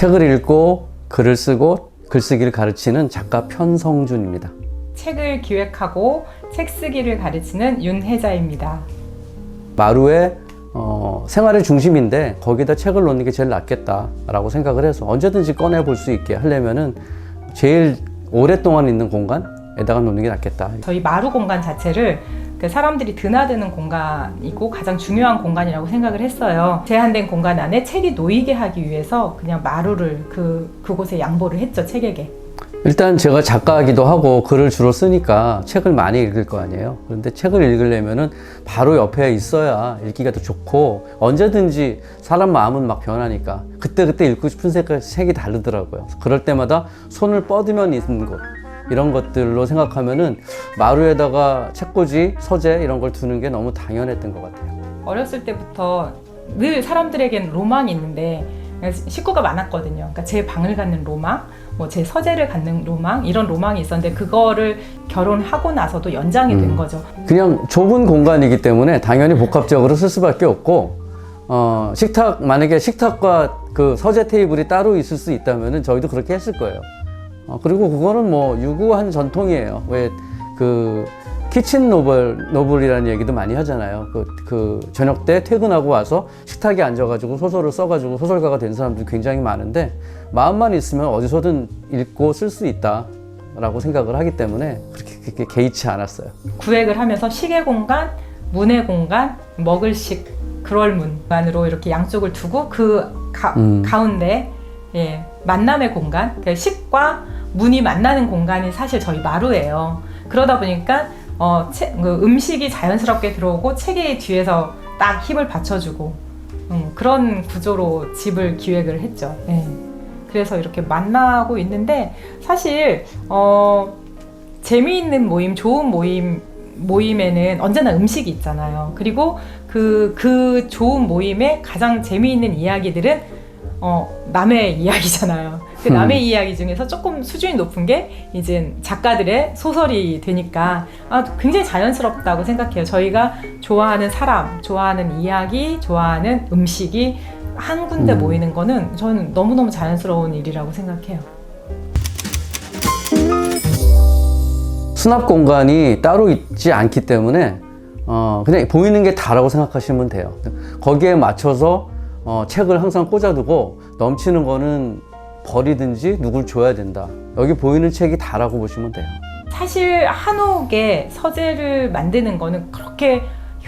책을 읽고 글을 쓰고 글쓰기를 가르치는 작가 편성준입니다. 책을 기획하고 책 쓰기를 가르치는 윤혜자입니다. 마루의 어, 생활의 중심인데 거기다 책을 놓는 게 제일 낫겠다라고 생각을 해서 언제든지 꺼내 볼 수 있게 하려면은 제일 오랫동안 있는 공간에다가 놓는 게 낫겠다. 저희 마루 공간 자체를 그 사람들이 드나드는 공간이고 가장 중요한 공간이라고 생각을 했어요. 제한된 공간 안에 책이 놓이게 하기 위해서 그냥 마루를 그 그곳에 양보를 했죠 책에게. 일단 제가 작가이기도 하고 글을 주로 쓰니까 책을 많이 읽을 거 아니에요. 그런데 책을 읽으려면은 바로 옆에 있어야 읽기가 더 좋고 언제든지 사람 마음은 막 변하니까 그때그때 읽고 싶은 색- 색이 다르더라고요. 그럴 때마다 손을 뻗으면 있는 곳 이런 것들로 생각하면은 마루에다가 책꽂이, 서재 이런 걸 두는 게 너무 당연했던 것 같아요. 어렸을 때부터 늘 사람들에겐 로망이 있는데 식구가 많았거든요. 그러니까 제 방을 갖는 로망, 뭐 제 서재를 갖는 로망 이런 로망이 있었는데 그거를 결혼하고 나서도 연장이 된 음. 거죠. 그냥 좁은 공간이기 때문에 당연히 복합적으로 쓸 수밖에 없고 어, 식탁 만약에 식탁과 그 서재 테이블이 따로 있을 수 있다면은 저희도 그렇게 했을 거예요. 어, 그리고 그거는 뭐 유구한 전통이에요. 왜 그 키친 노블 노블이라는 얘기도 많이 하잖아요. 그, 그 저녁 때 퇴근하고 와서 식탁에 앉아가지고 소설을 써가지고 소설가가 된 사람들이 굉장히 많은데 마음만 있으면 어디서든 읽고 쓸 수 있다 라고 생각을 하기 때문에 그렇게, 그렇게 개의치 않았어요. 구획을 하면서 시계 공간, 문의 공간, 먹을식, 그럴 문간으로 이렇게 양쪽을 두고 그 가, 음. 가운데 예, 만남의 공간, 그 식과 문이 만나는 공간이 사실 저희 마루예요. 그러다 보니까 어, 책- 그 음식이 자연스럽게 들어오고 책이 뒤에서 딱 힘을 받쳐주고 음, 그런 구조로 집을 기획을 했죠. 예. 그래서 이렇게 만나고 있는데 사실 어, 재미있는 모임, 좋은 모임 모임에는 언제나 음식이 있잖아요. 그리고 그, 그 좋은 모임에 가장 재미있는 이야기들은 어, 남의 이야기잖아요. 그 음. 남의 이야기 중에서 조금 수준이 높은 게 이제 작가들의 소설이 되니까 아, 굉장히 자연스럽다고 생각해요. 저희가 좋아하는 사람, 좋아하는 이야기, 좋아하는 음식이 한 군데 음. 모이는 거는 저는 너무너무 자연스러운 일이라고 생각해요. 수납 공간이 따로 있지 않기 때문에 어, 그냥 보이는 게 다라고 생각하시면 돼요. 거기에 맞춰서 어, 책을 항상 꽂아두고 넘치는 거는 버리든지 누굴 줘야 된다. 여기 보이는 책이 다라고 보시면 돼요. 사실 한옥에 서재를 만드는 거는 그렇게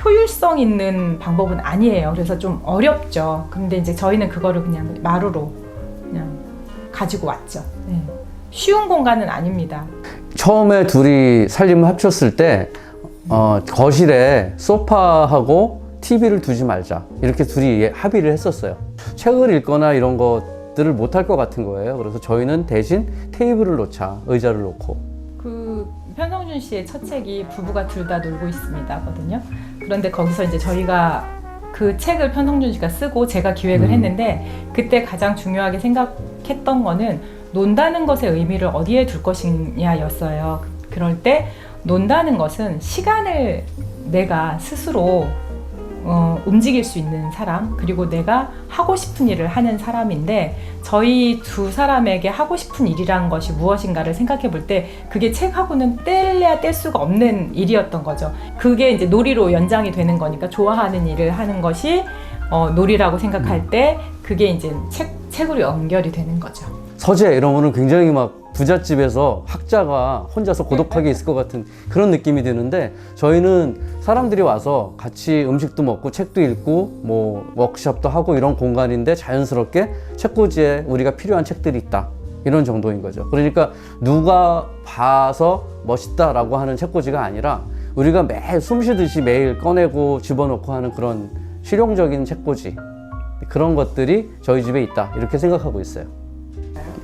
효율성 있는 방법은 아니에요. 그래서 좀 어렵죠. 근데 이제 저희는 그거를 그냥 마루로 그냥 가지고 왔죠. 네. 쉬운 공간은 아닙니다. 처음에 둘이 살림을 합쳤을 때 어, 거실에 소파하고 TV를 두지 말자 이렇게 둘이 예- 합의를 했었어요. 책을 읽거나 이런 것 들을 못할 것 같은 거예요. 그래서 저희는 대신 테이블을 놓자 의자를 놓고 그 편성준 씨의 첫 책이 부부가 둘 다 놀고 있습니다거든요. 그런데 거기서 이제 저희가 그 책을 편성준 씨가 쓰고 제가 기획을 음. 했는데 그때 가장 중요하게 생각했던 거는 논다는 것의 의미를 어디에 둘 것이냐였어요. 그럴 때 논다는 것은 시간을 내가 스스로 어, 움직일 수 있는 사람 그리고 내가 하고 싶은 일을 하는 사람인데 저희 두 사람에게 하고 싶은 일이란 것이 무엇인가를 생각해 볼 때 그게 책하고는 뗄래야 뗄 수가 없는 일이었던 거죠. 그게 이제 놀이로 연장이 되는 거니까 좋아하는 일을 하는 것이 어, 놀이라고 생각할 때 그게 이제 책, 책으로 연결이 되는 거죠. 서재 이런 거는 굉장히 막 부잣집에서 학자가 혼자서 고독하게 있을 것 같은 그런 느낌이 드는데 저희는 사람들이 와서 같이 음식도 먹고 책도 읽고 뭐 워크숍도 하고 이런 공간인데 자연스럽게 책꽂이에 우리가 필요한 책들이 있다. 이런 정도인 거죠. 그러니까 누가 봐서 멋있다라고 하는 책꽂이가 아니라 우리가 매일 숨 쉬듯이 매일 꺼내고 집어넣고 하는 그런 실용적인 책꽂이. 그런 것들이 저희 집에 있다. 이렇게 생각하고 있어요.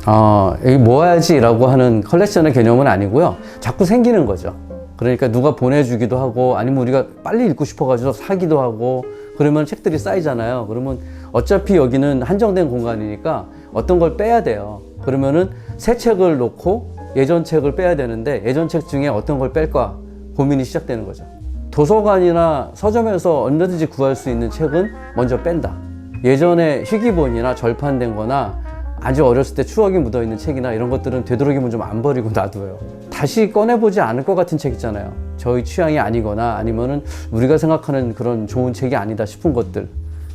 어, 여기 모아야지라고 하는 컬렉션의 개념은 아니고요. 자꾸 생기는 거죠. 그러니까 누가 보내주기도 하고 아니면 우리가 빨리 읽고 싶어가지고 사기도 하고 그러면 책들이 쌓이잖아요. 그러면 어차피 여기는 한정된 공간이니까 어떤 걸 빼야 돼요. 그러면은 새 책을 놓고 예전 책을 빼야 되는데 예전 책 중에 어떤 걸 뺄까 고민이 시작되는 거죠. 도서관이나 서점에서 언제든지 구할 수 있는 책은 먼저 뺀다. 예전에 희귀본이나 절판된 거나 아주 어렸을 때 추억이 묻어 있는 책이나 이런 것들은 되도록이면 좀 안 버리고 놔둬요. 다시 꺼내보지 않을 것 같은 책 있잖아요. 저희 취향이 아니거나 아니면은 우리가 생각하는 그런 좋은 책이 아니다 싶은 것들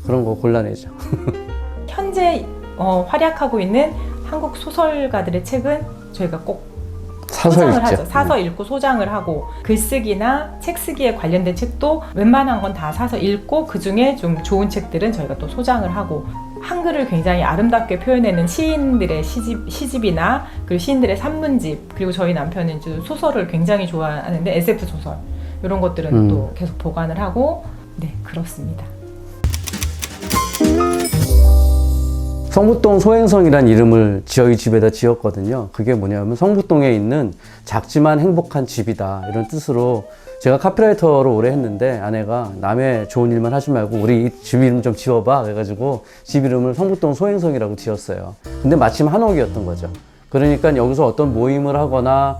그런 거 골라내죠. 현재 어, 활약하고 있는 한국 소설가들의 책은 저희가 꼭 사서 소장을 읽죠. 하죠. 사서 읽고 소장을 하고 글쓰기나 책 쓰기에 관련된 책도 웬만한 건 다 사서 읽고 그 중에 좀 좋은 책들은 저희가 또 소장을 하고 한글을 굉장히 아름답게 표현하는 시인들의 시집, 시집이나 그리고 시인들의 산문집 그리고 저희 남편은 이제 소설을 굉장히 좋아하는데 SF 소설 이런 것들은 음. 또 계속 보관을 하고 네 그렇습니다. 성북동 소행성이란 이름을 저희 집에다 지었거든요. 그게 뭐냐면 성북동에 있는 작지만 행복한 집이다 이런 뜻으로 제가 카피라이터를 오래 했는데 아내가 남의 좋은 일만 하지 말고 우리 이집 이름 좀 지어봐 그래가지고 집 이름을 성북동 소행성이라고 지었어요. 근데 마침 한옥이었던 거죠. 그러니까 여기서 어떤 모임을 하거나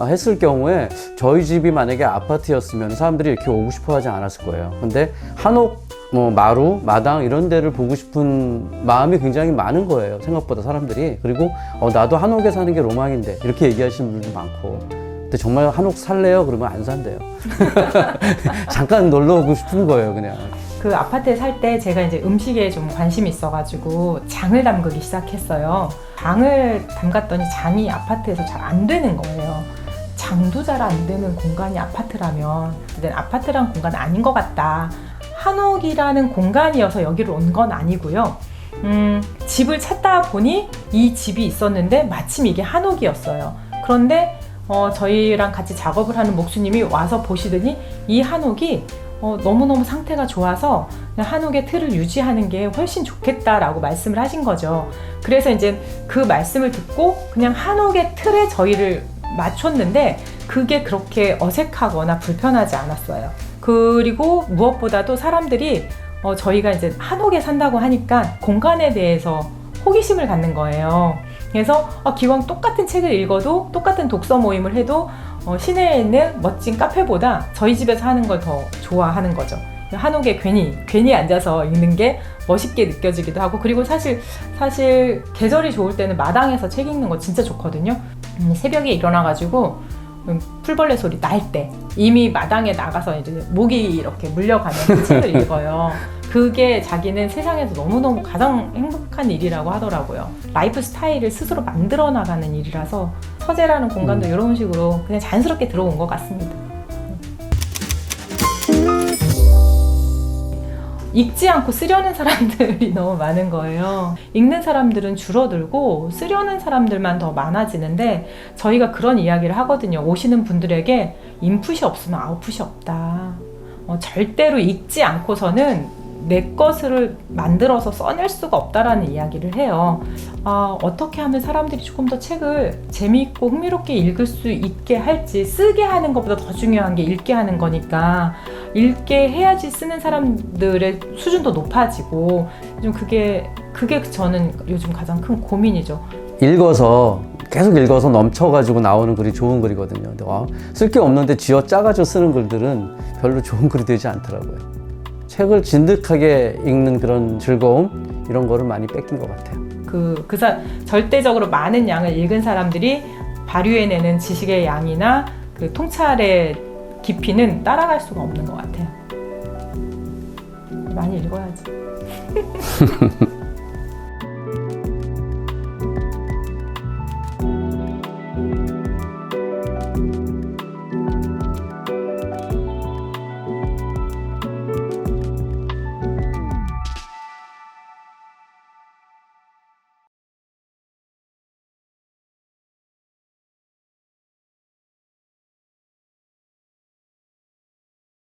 아, 했을 경우에 저희 집이 만약에 아파트였으면 사람들이 이렇게 오고 싶어 하지 않았을 거예요. 근데 한옥, 뭐, 마루, 마당 이런 데를 보고 싶은 마음이 굉장히 많은 거예요. 생각보다 사람들이. 그리고 어, 나도 한옥에 사는 게 로망인데 이렇게 얘기하시는 분들도 많고. 근데 정말 한옥 살래요? 그러면 안 산대요. 잠깐 놀러 오고 싶은 거예요, 그냥. 그 아파트에 살 때 제가 이제 음식에 좀 관심이 있어가지고 장을 담그기 시작했어요. 장을 담갔더니 장이 아파트에서 잘 안 되는 거예요. 장도 잘 안 되는 공간이 아파트라면 그땐 아파트란 공간 아닌 것 같다. 한옥이라는 공간이어서 여기로 온건 아니고요. 음, 집을 찾다 보니 이 집이 있었는데 마침 이게 한옥이었어요. 그런데 어, 저희랑 같이 작업을 하는 목수님이 와서 보시더니 이 한옥이 어, 너무너무 상태가 좋아서 한옥의 틀을 유지하는 게 훨씬 좋겠다라고 말씀을 하신 거죠. 그래서 이제 그 말씀을 듣고 그냥 한옥의 틀에 저희를 맞췄는데 그게 그렇게 어색하거나 불편하지 않았어요. 그리고 무엇보다도 사람들이 어, 저희가 이제 한옥에 산다고 하니까 공간에 대해서 호기심을 갖는 거예요. 그래서 어, 기왕 똑같은 책을 읽어도 똑같은 독서 모임을 해도 어, 시내에 있는 멋진 카페보다 저희 집에서 하는 걸 더 좋아하는 거죠. 한옥에 괜히 괜히 앉아서 읽는 게 멋있게 느껴지기도 하고 그리고 사실 사실 계절이 좋을 때는 마당에서 책 읽는 거 진짜 좋거든요. 음, 새벽에 일어나가지고 음, 풀벌레 소리 날 때 이미 마당에 나가서 이제 모기 이렇게 물려가면 그 책을 읽어요. 그게 자기는 세상에서 너무너무 가장 행복한 일이라고 하더라고요. 라이프 스타일을 스스로 만들어 나가는 일이라서 서재라는 공간도 음. 이런 식으로 그냥 자연스럽게 들어온 것 같습니다. 읽지 않고 쓰려는 사람들이 너무 많은 거예요. 읽는 사람들은 줄어들고 쓰려는 사람들만 더 많아지는데 저희가 그런 이야기를 하거든요. 오시는 분들에게 인풋이 없으면 아웃풋이 없다. 어, 절대로 읽지 않고서는 내 것을 만들어서 써낼 수가 없다라는 이야기를 해요. 아, 어떻게 하면 사람들이 조금 더 책을 재미있고 흥미롭게 읽을 수 있게 할지 쓰게 하는 것보다 더 중요한 게 읽게 하는 거니까 읽게 해야지 쓰는 사람들의 수준도 높아지고 좀 그게 그게 저는 요즘 가장 큰 고민이죠. 읽어서 계속 읽어서 넘쳐가지고 나오는 글이 좋은 글이거든요. 쓸 게 없는데 쥐어 짜가지고 쓰는 글들은 별로 좋은 글이 되지 않더라고요. 책을 진득하게 읽는 그런 즐거움 이런 거를 많이 뺏긴 것 같아요. 그, 그 사, 절대적으로 많은 양을 읽은 사람들이 발휘해내는 지식의 양이나 그 통찰의 깊이는 따라갈 수가 없는 것 같아요. 많이 읽어야지.